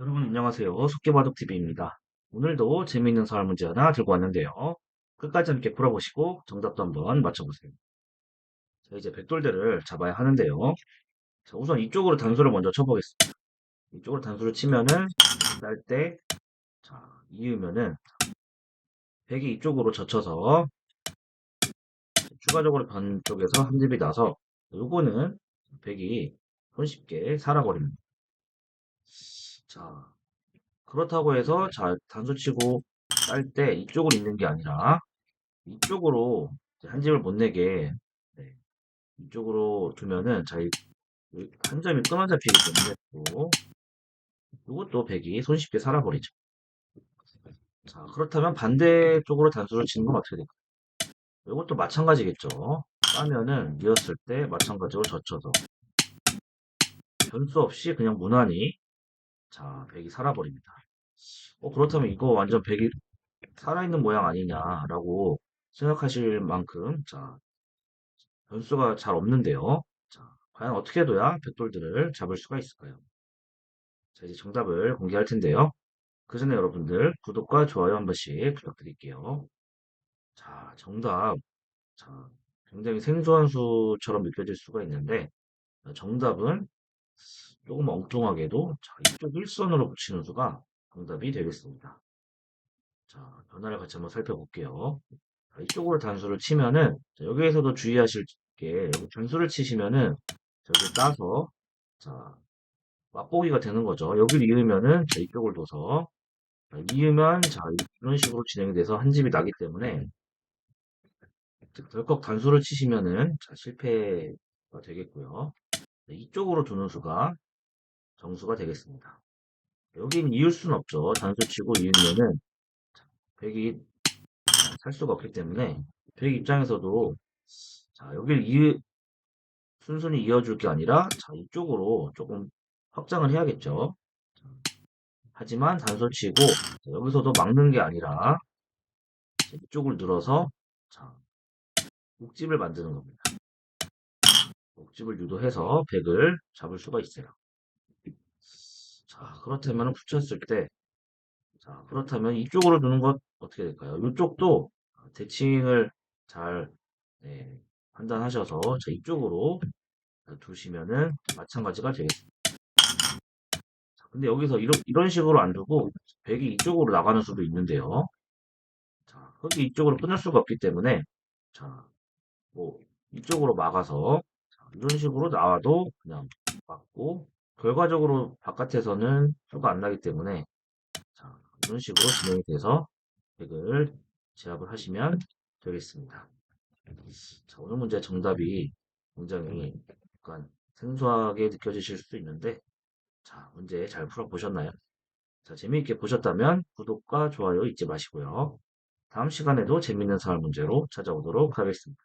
여러분 안녕하세요. 속개바둑TV입니다. 오늘도 재미있는 서울 문제 하나 들고 왔는데요. 끝까지 함께 풀어보시고 정답도 한번 맞춰보세요. 자, 이제 백돌들을 잡아야 하는데요. 자, 우선 이쪽으로 단수를 먼저 쳐보겠습니다. 이쪽으로 단수를 치면은 쌀 때, 자, 이으면은 백이 이쪽으로 젖혀서 추가적으로 반쪽에서 한 집이 나서 요거는 백이 손쉽게 살아버립니다. 자, 그렇다고 해서 자 단수 치고 쌀때 이쪽으로 있는 게 아니라 이쪽으로 한 집을 못 내게 네, 이쪽으로 두면은 자, 이- 이한 점이 끊어져 피기 때문에 또 이것도 백이 손쉽게 살아버리죠. 자, 그렇다면 반대쪽으로 단수를 치는 건 어떻게 될까요? 이것도 마찬가지겠죠. 따면은 이었을 때 마찬가지로 젖혀서 변수 없이 그냥 무난히 자, 백이 살아버립니다. 어, 그렇다면 이거 완전 백이 살아있는 모양 아니냐라고 생각하실 만큼 자, 변수가 잘 없는데요. 자, 과연 어떻게 해둬야 백돌들을 잡을 수가 있을까요? 자, 이제 정답을 공개할 텐데요. 그 전에 여러분들 구독과 좋아요 한 번씩 부탁드릴게요. 자, 정답. 자, 굉장히 생소한 수처럼 느껴질 수가 있는데 정답은 조금 엉뚱하게도 자, 이쪽 일선으로 붙이는 수가 정답이 되겠습니다. 자, 변화를 같이 한번 살펴볼게요. 자, 이쪽으로 단수를 치면은 자, 여기에서도 주의하실 게 여기 변수를 치시면은 저기 따서 자 맛보기가 되는 거죠. 여기를 이으면은 자, 이쪽을 둬서 자, 이으면 자 이런 식으로 진행이 돼서 한 집이 나기 때문에 자, 덜컥 단수를 치시면은 자, 실패가 되겠고요. 네, 이쪽으로 두는 수가 정수가 되겠습니다. 여긴 이을 수는 없죠. 단수 치고 이으면은 백이 살 수가 없기 때문에 백 입장에서도 자 여길 이 순순히 이어줄 게 아니라 자 이쪽으로 조금 확장을 해야겠죠. 하지만 단수 치고 자, 여기서도 막는 게 아니라 자, 이쪽을 늘어서 자 옥집을 만드는 겁니다. 옥집을 유도해서 백을 잡을 수가 있어요. 자 그렇다면 붙였을 때 자, 그렇다면 이쪽으로 두는 것 어떻게 될까요? 이쪽도 대칭을 잘 네, 판단하셔서 자, 이쪽으로 두시면은 마찬가지가 되겠습니다. 자, 근데 여기서 이런, 이런 식으로 안 두고 백이 이쪽으로 나가는 수도 있는데요. 자, 흙이 이쪽으로 끊을 수가 없기 때문에 자, 뭐 이쪽으로 막아서 자, 이런 식으로 나와도 그냥 막고 결과적으로 바깥에서는 수가 안 나기 때문에 자, 이런 식으로 진행이 돼서 백을 제압을 하시면 되겠습니다. 자, 오늘 문제 정답이 굉장히 약간 생소하게 느껴지실 수도 있는데, 자, 문제 잘 풀어보셨나요? 자, 재미있게 보셨다면 구독과 좋아요 잊지 마시고요. 다음 시간에도 재밌는 사활 문제로 찾아오도록 하겠습니다.